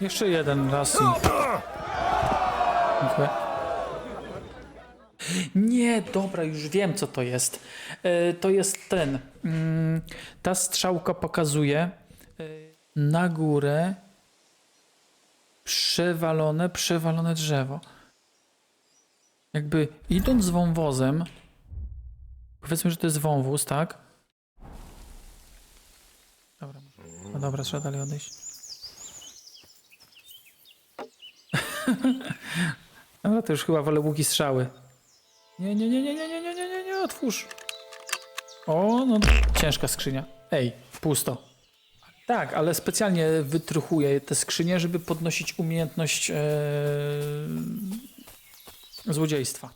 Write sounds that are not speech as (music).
Jeszcze jeden raz. I... Dziękuję. Nie, dobra, już wiem co to jest. E, to jest ten. Mm, ta strzałka pokazuje e, na górę przewalone, przewalone drzewo. Jakby idąc z wąwozem, powiedzmy, że to jest wąwóz, tak? Dobra, no dobra, trzeba dalej odejść. (laughs) No to już chyba wolę łuki strzały. Nie, nie, nie, nie, nie, nie, nie, nie, nie, nie, otwórz. O, no ciężka skrzynia. Ej, pusto. Tak, ale specjalnie wytruchuję te skrzynie, żeby podnosić umiejętność ee, złodziejstwa.